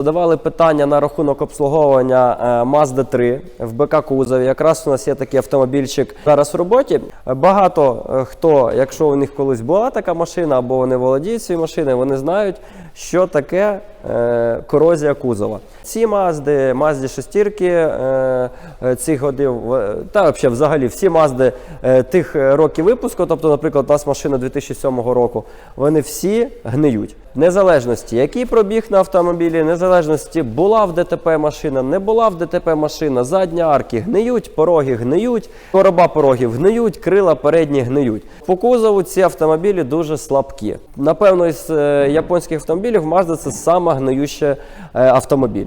Задавали питання на рахунок обслуговування е, Mazda 3 в БК кузові. Якраз у нас є такий автомобільчик зараз в роботі. Багато е, хто, якщо у них колись була така машина або вони володіють цією машиною, вони знають, що таке корозія кузова. Ці Мазди, Мазді шестірки е, е, цих годів, е, та взагалі, всі Мазди е, тих е, років випуску, тобто, наприклад, нас машина 2007 року, вони всі гниють. Незалежності, який пробіг на автомобілі, незалежності була в ДТП машина, не була в ДТП машина, задні арки гниють, пороги гниють, короба порогів гниють, крила передні гниють. По кузову ці автомобілі дуже слабкі. Напевно, із е, японських автомобілів Mazda це сама гниюща е, автомобіль.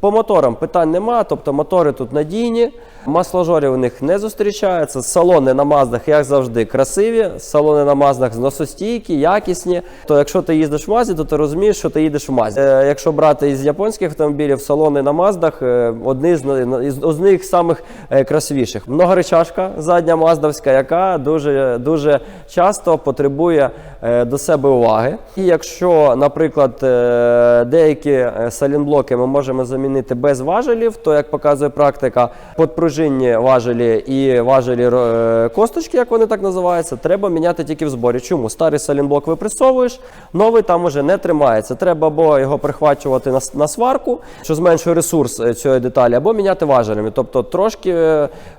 По моторам питань нема, тобто мотори тут надійні, масложорів у них не зустрічається. Салони на Маздах, як завжди, красиві. Салони на Маздах зносостійкі, якісні. То якщо ти їздиш в Мазді, то ти розумієш, що ти їдеш в Мазді. Е, якщо брати із японських автомобілів, салони на Маздах е, одні з, на- з них самих красивіших. Многоречашка задня маздавська, яка дуже, дуже часто потребує до себе уваги. І якщо, наприклад, деякі е, салінблоки ми можемо замінити без важелів, то як показує практика, подпружинні важелі і важелі е, косточки, як вони так називаються, треба міняти тільки в зборі. Чому? Старий салінблок випресовуєш, новий там уже не тримається. Треба або його прихвачувати на, сварку, що зменшує ресурс е, цієї деталі, або міняти важелями. Тобто трошки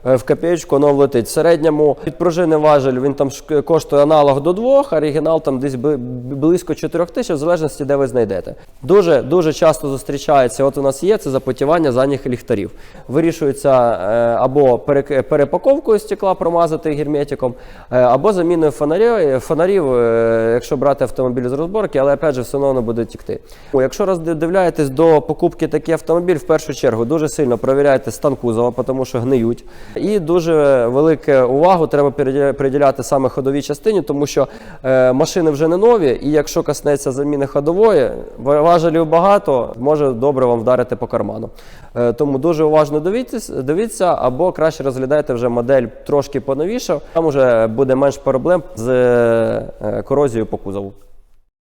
в копеечку воно влетить. В середньому підпружинний важель він там коштує аналог до двох, оригінал там десь близько 4 тисяч, в залежності, де ви знайдете. Дуже дуже часто зустрічається. От у нас є це запотівання задніх ліхтарів. Вирішується е, або перепаковкою стекла промазати герметиком, е, або заміною фонарів, фонарів, е, якщо брати автомобіль з розборки, але опять же все одно воно буде тікти. Якщо роздивляєтесь до покупки такий автомобіль, в першу чергу дуже сильно перевіряйте стан кузова, тому що гниють. І дуже велику увагу треба приділяти саме ходовій частині, тому що машини вже не нові, і якщо коснеться заміни ходової, ва- важелів багато, може добре вам вдарити по карману. Е, тому дуже уважно дивіться, або краще розглядайте вже модель трошки поновіше, там вже буде менш проблем з е, корозією по кузову.